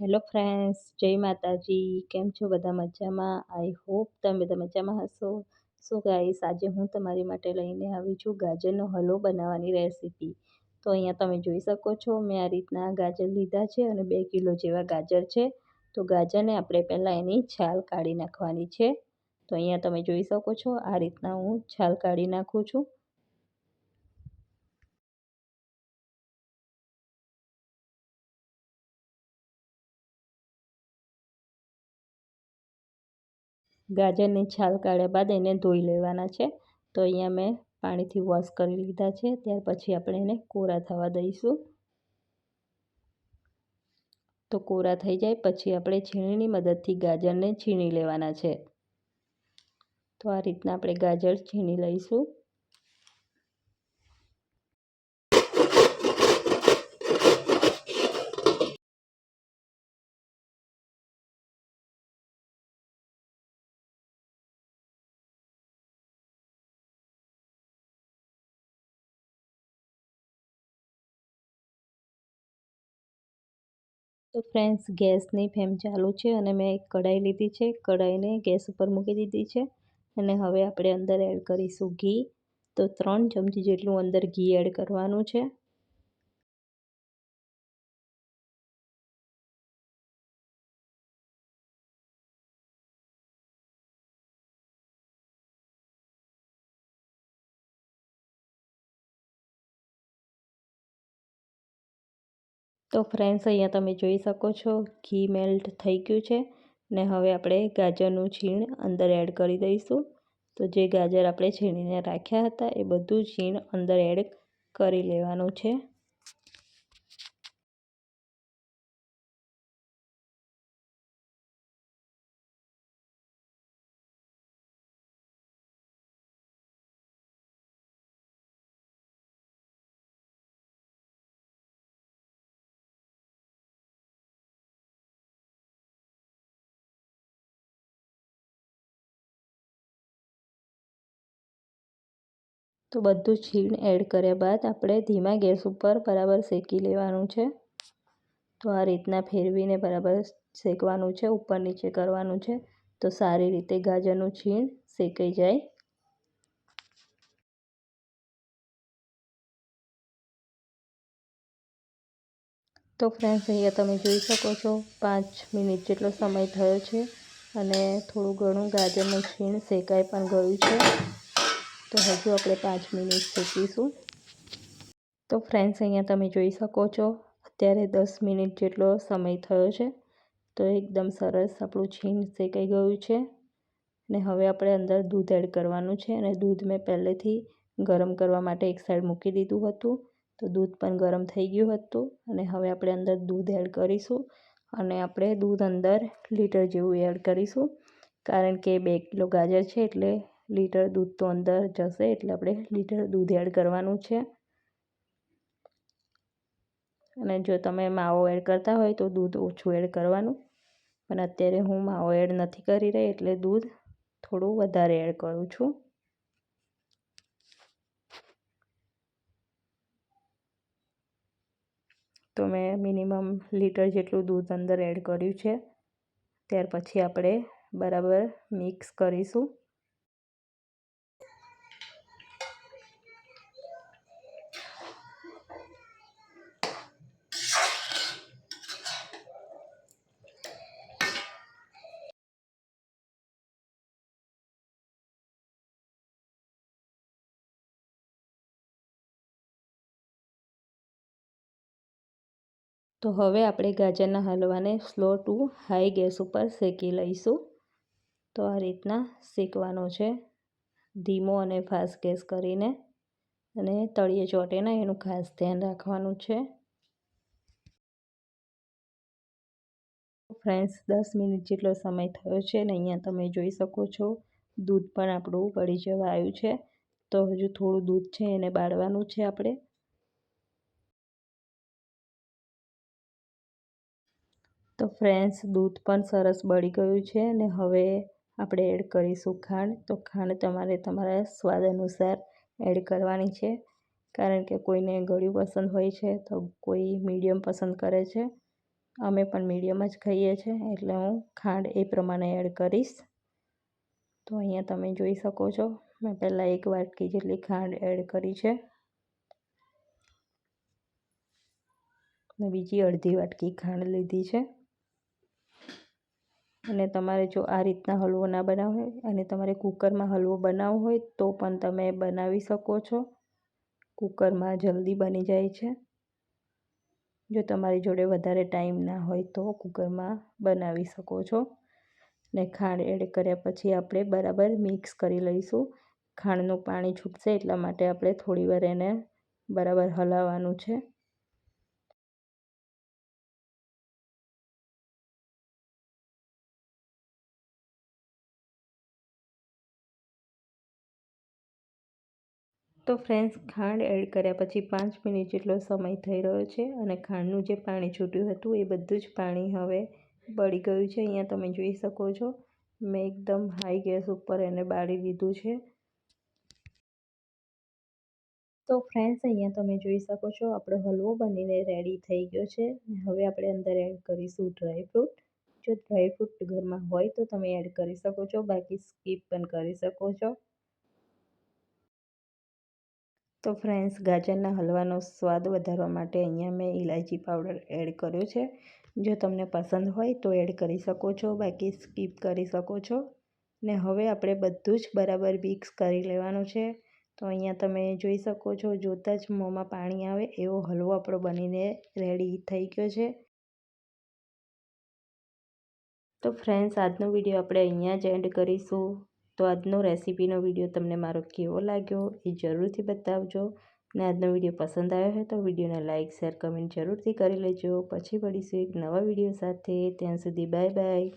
Hello friends જય માતાજી. કેમ છો બધા મજામાં? આઈ હોપ તમે બધા મજામાં હશો. સો ગાઈસ આજે હું તમારી માટે લઈને આવી છું ગાજરનો હલવો બનાવવાની રેસીપી તો અહીંયા તમે જોઈ શકો છો, મેં આ રીતના ગાજર લીધા છે અને બે કિલો જેવા ગાજર છે. તો ગાજરને આપણે પહેલાં એની છાલ કાઢી નાખવાની છે. તો અહીંયા તમે જોઈ શકો છો, આ રીતના હું છાલ કાઢી નાખું છું. ગાજરની છાલ કાઢ્યા બાદ એને ધોઈ લેવાના છે. તો અહીંયા મેં પાણીથી વોશ કરી લીધા છે. ત્યાર પછી આપણે એને કોરા થવા દઈશું. તો કોરા થઈ જાય પછી આપણે છીણીની મદદથી ગાજરને છીણી લેવાના છે. તો આ રીતના આપણે ગાજર છીણી લઈશું. તો ફ્રેન્ડ્સ ગેસની ફ્લેમ ચાલુ છે અને મેં એક કઢાઈ લીધી છે. કઢાઈને ગેસ ઉપર મૂકી દીધી છે અને હવે આપણે અંદર એડ કરીશું ઘી. તો ત્રણ ચમચી જેટલું અંદર ઘી એડ કરવાનું છે. તો ફ્રેન્ડ્સ અહીંયા તમે જોઈ શકો છો, ઘી મેલ્ટ થઈ ગયું છે ને હવે આપણે ગાજરનું છીણ અંદર એડ કરી દઈશું. તો જે ગાજર આપણે છીણીને રાખ્યા હતા એ બધું છીણ અંદર એડ કરી લેવાનું છે. તો બધું છીણ એડ કર્યા બાદ આપણે ધીમા ગેસ ઉપર બરાબર શેકી લેવાનું છે. તો આ રીતના ફેરવીને બરાબર શેકવાનું છે, ઉપર નીચે કરવાનું છે. તો સારી રીતે ગાજરનું છીણ શેકાઈ જાય. તો ફ્રેન્ડ્સ અહીંયા તમે જોઈ શકો છો, પાંચ મિનિટ જેટલો સમય થયો છે અને થોડું ઘણું ગાજરનું છીણ શેકાઈ પણ ગયું છે. તો હજુ આપણે પાંચ મિનિટ શેકીશું તો ફ્રેન્ડ્સ અહીંયા તમે જોઈ શકો છો, અત્યારે દસ મિનિટ જેટલો સમય થયો છે. તો એકદમ સરસ આપણું છીણ શેકાઈ ગયું છે. ને હવે આપણે અંદર દૂધ એડ કરવાનું છે અને દૂધ મેં પહેલેથી ગરમ કરવા માટે એક સાઈડ મૂકી દીધું હતું. તો દૂધ પણ ગરમ થઈ ગયું હતું અને હવે આપણે અંદર દૂધ એડ કરીશું અને આપણે દૂધ અંદર લીટર જેવું એડ કરીશું. કારણ કે બે કિલો ગાજર છે એટલે લીટર દૂધ તો અંદર જશે એટલે આપણે લીટર દૂધ એડ કરવાનું છે. અને જો તમે માવો એડ કરતા હોય તો દૂધ ઓછું એડ કરવાનું. પણ અત્યારે હું માવો એડ નથી કરી રહી એટલે દૂધ થોડું વધારે એડ કરું છું. તો મેં મિનિમમ લીટર જેટલું દૂધ અંદર એડ કર્યું છે. ત્યાર પછી આપણે બરાબર મિક્સ કરીશું. તો હવે આપણે ગાજરના હલવાને સ્લો ટુ હાઈ ગેસ ઉપર શેકી લઈશું. તો આ રીતના શેકવાનો છે. ધીમો અને ફાસ્ટ ગેસ કરીને અને તળિયે ચોટે ને એનું ખાસ ધ્યાન રાખવાનું છે. ફ્રેન્ડ્સ, દસ મિનિટ જેટલો સમય થયો છે ને અહીંયા તમે જોઈ શકો છો, દૂધ પણ આપણું પડી જવા આવ્યું છે. તો હજુ થોડું દૂધ છે એને બાળવાનું છે આપણે. તો ફ્રેન્ડ્સ, દૂધ પણ સરસ બળી ગયું છે અને હવે આપણે એડ કરીશું ખાંડ. તો ખાંડ તમારે તમારા સ્વાદ અનુસાર એડ કરવાની છે. કારણ કે કોઈને ગળ્યું પસંદ હોય છે તો કોઈ મીડિયમ પસંદ કરે છે. અમે પણ મીડિયમ જ ખાઈએ છીએ એટલે હું ખાંડ એ પ્રમાણે એડ કરીશ. તો અહીંયા તમે જોઈ શકો છો, મેં પહેલાં એક વાટકી જેટલી ખાંડ એડ કરી છે. બીજી અડધી વાટકી ખાંડ લીધી છે. અને તમારે જો આ રીતના હલવો ના બનાવવો હોય અને તમારે કુકરમાં હલવો બનાવવો હોય તો પણ તમે બનાવી શકો છો. કુકરમાં જલ્દી બની જાય છે. જો તમારી જોડે વધારે ટાઈમ ના હોય તો કુકરમાં બનાવી શકો છો. ને ખાંડ એડ કર્યા પછી આપણે બરાબર મિક્સ કરી લઈશું. ખાંડનું પાણી છૂટશે એટલા માટે આપણે થોડીવાર એને બરાબર હલાવવાનું છે. તો ફ્રેન્ડ્સ, ખાંડ એડ કર્યા પછી પાંચ મિનિટ જેટલો સમય થઈ રહ્યો છે અને ખાંડનું જે પાણી છૂટ્યું હતું એ બધું જ પાણી હવે બળી ગયું છે. અહીંયા તમે જોઈ શકો છો, મેં એકદમ હાઈ ગેસ ઉપર એને બાળી દીધું છે. તો ફ્રેન્ડ્સ, અહીંયા તમે જોઈ શકો છો, આપણો હલવો બનીને રેડી થઈ ગયો છે. હવે આપણે અંદર એડ કરીશું ડ્રાયફ્રૂટ જો ડ્રાયફ્રૂટ ઘરમાં હોય તો તમે એડ કરી શકો છો, બાકી સ્કીપ પણ કરી શકો છો. તો ફ્રેન્ડ્સ, ગાજરના હલવાનો સ્વાદ વધારવા માટે અહીંયા મેં ઇલાયચી પાવડર એડ કર્યો છે. જો તમને પસંદ હોય તો એડ કરી શકો છો, બાકી સ્કીપ કરી શકો છો. ને હવે આપણે બધું જ બરાબર મિક્સ કરી લેવાનું છે. તો અહીંયા તમે જોઈ શકો છો, જોતાં જ મોંમાં પાણી આવે એવો હલવો આપણો બનીને રેડી થઈ ગયો છે. તો ફ્રેન્ડ્સ, આજનો વીડિયો આપણે અહીંયા જ એન્ડ કરીશું. તો આજનો રેસીપીનો વીડિયો તમને મારો કેવો લાગ્યો એ જરૂરથી બતાવજો. ને આજનો વીડિયો પસંદ આવ્યો હોય તો વિડીયોને લાઇક શેર, કમેન્ટ જરૂરથી કરી લેજો. પછી મળીશું એક નવા વીડિયો સાથે. ત્યાં સુધી બાય બાય.